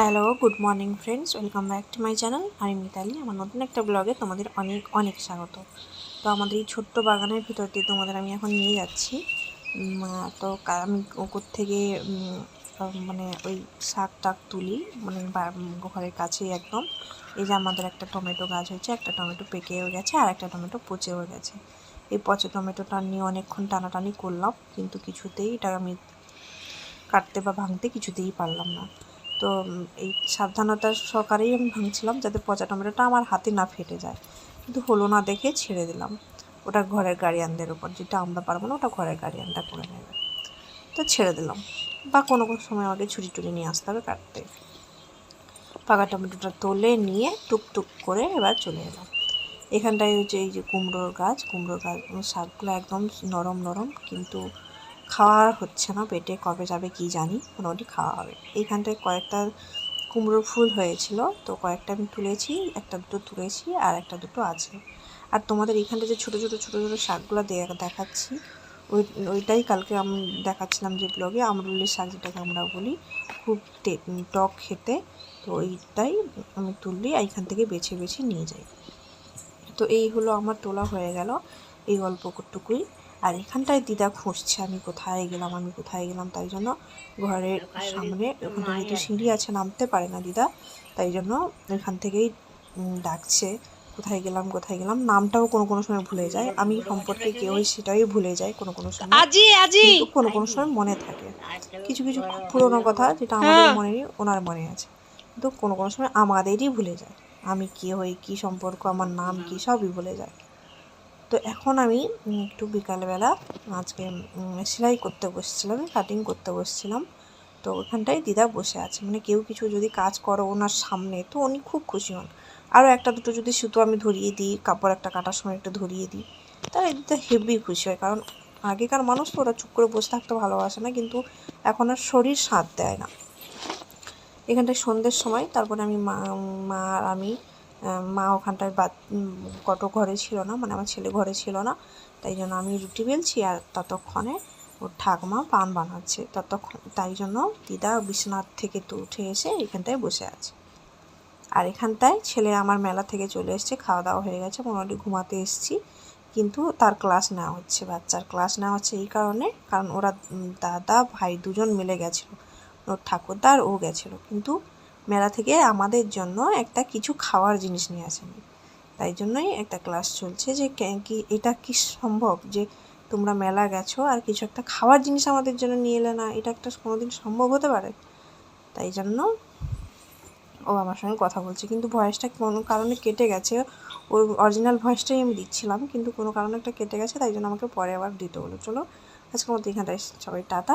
Hello, good morning friends, welcome back to my channel. আমি মিতালি, আমার নতুন একটা ব্লগে তোমাদের অনেক অনেক স্বাগত। তো আমাদের এই ছোট্ট বাগানের ভিতর দিয়ে তোমাদের আমি এখন নিয়ে যাচ্ছি। তো আমি থেকে মানে ওই শাক টাক তুলি মানে ঘরের কাছেই একদম। এই যে আমাদের একটা টমেটো গাছ হয়েছে, একটা টমেটো পেকেও গেছে, আর একটা টমেটো পচেও গেছে। এই পচে টমেটোটা নিয়ে অনেকক্ষণ টানাটানি করলাম, কিন্তু কিছুতেই এটা আমি কাটতে বা ভাঙতে কিছুতেই পারলাম না। তো এই সাবধানতার সহকারেই আমি ভাঙছিলাম যাতে পচা টমেটোটা আমার হাতে না ফেটে যায়। কিন্তু হলো না দেখে ছেড়ে দিলাম। ওটা ঘরের গার্ডিয়ানদের উপর। যেটা আমরা পারব না, ওটা ঘরের গার্ডিয়ানটা করে নেবে। তো ছেড়ে দিলাম। বা কোনো কোনো সময় আমাকে ছুরি টুরি নিয়ে আসতে হবে কাটতে। পাকা টমেটোটা তুলে নিয়ে টুকটুক করে এবার চলে এলাম। এখানটায় হচ্ছে এই যে কুমড়োর গাছ। কুমড়োর গাছ, শাকগুলো একদম নরম নরম। কিন্তু খাওয়া হচ্ছে না, পেটে কবে যাবে কি জানি, মোটামুটি খাওয়া হবে। এইখানটায় কয়েকটা কুমড়োর ফুল হয়েছিল, তো কয়েকটা আমি তুলেছি, একটা দুটো তুলেছি আর একটা দুটো আছে। আর তোমাদের এইখানটা যে ছোটো ছোটো ছোটো ছোটো শাকগুলো দেখাচ্ছি, ওই, ওইটাই কালকে আমি, দেখাচ্ছিলাম যে ব্লগে আমরুলের শাক যেটাকে আমরা বলি, খুব টক খেতে, তো ওইটাই আমি তুললি এইখান থেকে বেছে বেছে নিয়ে যাই। তো এই হলো আমার তোলা হয়ে গেল, এই অল্পটুকুই আর এখানটায় দিদা খুঁজছে আমি কোথায় গেলাম আমি কোথায় গেলাম তাই জন্য ঘরের সামনে ওখানে যেহেতু সিঁড়ি আছে নামতে পারে না দিদা তাই জন্য এখান থেকেই ডাকছে কোথায় গেলাম কোথায় গেলাম নামটাও কোনো কোনো সময় ভুলে যায় আমি সম্পর্কে কেউ সেটাই ভুলে যায় কোনো কোনো সময় আজি আজি! কোনো কোনো সময় মনে থাকে। কিছু কিছু পুরোনো কথা যেটা আমাদের মনে নেই ওনার মনে আছে কিন্তু কোনো কোনো সময় আমাদেরই ভুলে যায় আমি কে হই কী সম্পর্ক আমার নাম কী সবই ভুলে যায়। তো এখন আমি একটু বিকালবেলা আজকে সেলাই করতে বসছিলাম কাটিং করতে বসছিলাম। তো ওখানটায় দিদা বসে আছে। মানে কেউ কিছু যদি কাজ করো ওনার সামনে, তো উনি খুব খুশি হন। আরও একটা দুটো যদি সুতো আমি ধরিয়ে দিই, কাপড় একটা কাটার সময় একটু ধরিয়ে দিই, তাহলে দিদা হেভি খুশি হয়। কারণ আগেকার মানুষ তো ওরা চুপ করে বসে থাকতে ভালোবাসে না, কিন্তু এখন আর শরীর সাথ দেয় না। এখানটায় সন্ধ্যের সময়, তারপরে আমি মা মা আর আমি মা ওখানটায় উম, কত ঘরে ছিল না মানে আমার ছেলে ঘরে ছিল না তাই জন্য আমি রুটি বেলছি আর ততক্ষণে ওর ঠাকমা পান বানাচ্ছে ততক্ষণ তাই জন্য দিদা বিশ্বনাথ থেকে তো উঠে এসে এখানটায় বসে আছে। আর এখানটায় ছেলে আমার মেলা থেকে চলে এসেছে খাওয়া দাওয়া হয়ে গেছে মোটামুটি ঘুমাতে এসেছি কিন্তু তার ক্লাস নেওয়া হচ্ছে বাচ্চার ক্লাস নেওয়া হচ্ছে এই কারণে কারণ ওরা দাদা ভাই দুজন মিলে গেছিল ওর ঠাকুরদা আর ও গেছিল কিন্তু মেলা থেকে আমাদের জন্য একটা কিছু খাওয়ার জিনিস নিয়ে আসেনি। তাই জন্যই একটা ক্লাস চলছে যে কি এটা কি সম্ভব যে তোমরা মেলা গেছো আর কিছু একটা খাওয়ার জিনিস আমাদের জন্য নিয়ে এলে না? এটা একটা কোনোদিন সম্ভব হতে পারে? তাই জন্য ও আমার সঙ্গে কথা বলছে। কিন্তু ভয়েসটা কোনো কারণে কেটে গেছে। ওর অরিজিনাল ভয়েসটাই আমি দিচ্ছিলাম, কিন্তু কোনো কারণে একটা কেটে গেছে, তাই জন্য আমাকে পরে আবার দিতে হলো। চলো, আজকের মতো এখানটায় সবাই টাটা।